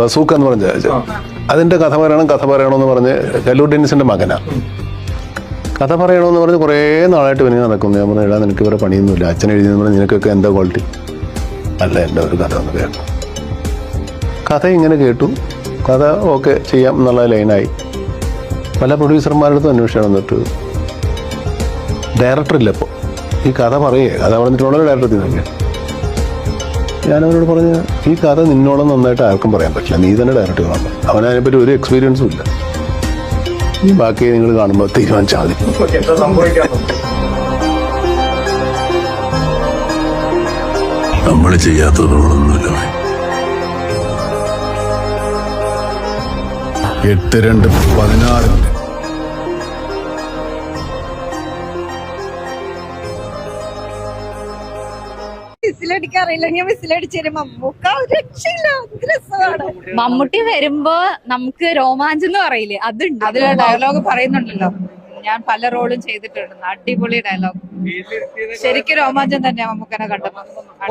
Bazooka എന്ന് പറഞ്ഞ അതിന്റെ കഥ പറയണം കഥ പറയണമെന്ന് പറഞ്ഞ് കല്ലൂർ ഡെന്നിസിന്റെ മകനാ. കഥ പറയണമെന്ന് പറഞ്ഞ് കുറേ നാളായിട്ട് പിന്നെ നടക്കുന്നു. ഞാൻ പറഞ്ഞു എഴുതാൻ നിനക്ക് ഇവിടെ പണിയൊന്നുമില്ല. അച്ഛൻ എഴുതിയെന്ന് പറഞ്ഞ് നിനക്കൊക്കെ എന്താ ക്വാളിറ്റി അല്ല എന്റെ ഒരു കഥ ഒന്ന് കേട്ടു. കഥ ഇങ്ങനെ കേട്ടു. കഥ ഓക്കെ ചെയ്യാം എന്നുള്ള ലൈനായി. പല പ്രൊഡ്യൂസർമാരുടെ അന്വേഷണം വന്നിട്ട് എന്നിട്ട് ഡയറക്ടർ ഇല്ല ഇപ്പോൾ ഈ കഥ പറയേ കഥ പറഞ്ഞിട്ടുള്ള ഡയറക്ടർ തന്നെ ഞാൻ അവനോട് പറഞ്ഞ ഈ കഥ നിന്നോളം നന്നായിട്ട് ആർക്കും പറയാൻ പറ്റില്ല. നീ തന്നെ ഡയറക്റ്റ് കാണണം അവൻ അതിനെപ്പറ്റി ഒരു എക്സ്പീരിയൻസും ഇല്ല. ഈ ബാക്കി നിങ്ങൾ കാണുമ്പോൾ തീരുമാനിച്ചാൽ മതി. നമ്മൾ ചെയ്യാത്തതോളൊന്നുമില്ല എട്ട് രണ്ട് വിസിലടിക്കാറില്ല. ഞാൻ വിസിലടിച്ച് മമ്മൂക്ക ഒരു രക്ഷയില്ല. എന്ത് രസമാണ്. മമ്മൂട്ടി വരുമ്പോ നമുക്ക് രോമാഞ്ചം എന്ന് പറയില്ലേ? അതുണ്ട്. അതിലെ ഡയലോഗ് പറയുന്നുണ്ടല്ലോ. ഞാൻ പല റോളും ചെയ്തിട്ടുണ്ട്. അടിപൊളി ഡയലോഗ് ശരിക്കും രോമാഞ്ചം തന്നെ മമ്മൂക്കനെ കണ്ടു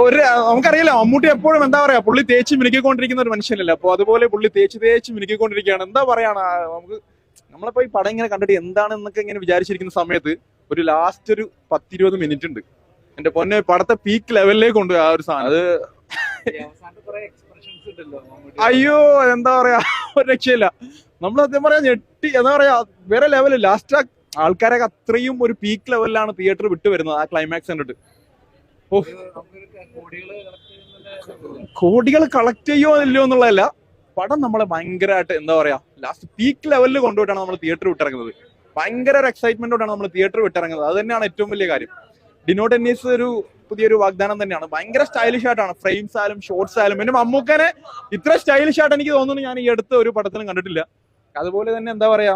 ഒരു നമുക്കറിയില്ല. മമ്മൂട്ടി എപ്പോഴും എന്താ പറയാ പുള്ളി തേച്ച് മിനുക്കിക്കൊണ്ടിരിക്കുന്ന ഒരു മനുഷ്യനല്ലേ. അപ്പൊ അതുപോലെ പുള്ളി തേച്ച് തേച്ച് മിനുക്കിക്കൊണ്ടിരിക്കുകയാണ്. എന്താ പറയാണ് നമുക്ക് നമ്മളിപ്പോ ഈ പടം ഇങ്ങനെ കണ്ടിട്ട് എന്താണ് എന്നൊക്കെ ഇങ്ങനെ വിചാരിച്ചിരിക്കുന്ന സമയത്ത് ഒരു ലാസ്റ്റ് ഒരു പത്തിരുപത് മിനിറ്റ് ഉണ്ട്. എന്റെ പൊന്നെ പടത്തെ പീക്ക് ലെവലിലേക്ക് കൊണ്ടുപോയി ആ ഒരു സാധനം. അത് അയ്യോ എന്താ പറയാ? ഒരു രക്ഷയില്ല. നമ്മൾ സത്യം പറയാ ഞെട്ടി എന്താ പറയാ വേറെ ലെവൽ ലാസ്റ്റ് ആൾക്കാരൊക്കെ അത്രയും ഒരു പീക്ക് ലെവലിലാണ് തിയേറ്റർ വിട്ടു വരുന്നത് ആ ക്ലൈമാക്സ് കണ്ടിട്ട്. ഓ കോടികൾ കളക്ട് ചെയ്യോ ഇല്ലയോ എന്നുള്ളതല്ല പടം നമ്മളെ ഭയങ്കരമായിട്ട് എന്താ പറയാ ലാസ്റ്റ് പീക്ക് ലെവലിൽ കൊണ്ടുപോയിട്ടാണ് നമ്മൾ തിയേറ്റർ വിട്ടിറങ്ങുന്നത്. ഭയങ്കര ഒരു എക്സൈറ്റ്മെന്റോടാണ് നമ്മൾ തിയേറ്റർ വിട്ടിറങ്ങുന്നത്. അത് തന്നെയാണ് ഏറ്റവും വലിയ കാര്യം. ഡിനോ ടെന്നീസ് ഒരു പുതിയൊരു വാഗ്ദാനം തന്നെയാണ്. ഭയങ്കര സ്റ്റൈലിഷ് ആയിട്ടാണ്. ഫ്രെയിംസ് ആയാലും ഷോർട്സ് ആയാലും. പിന്നെ മമ്മൂക്കനെ ഇത്ര സ്റ്റൈലിഷ് ആയിട്ട് എനിക്ക് തോന്നുന്നു ഞാൻ ഈ അടുത്ത ഒരു പടത്തിലും കണ്ടിട്ടില്ല. അതുപോലെ തന്നെ എന്താ പറയാ?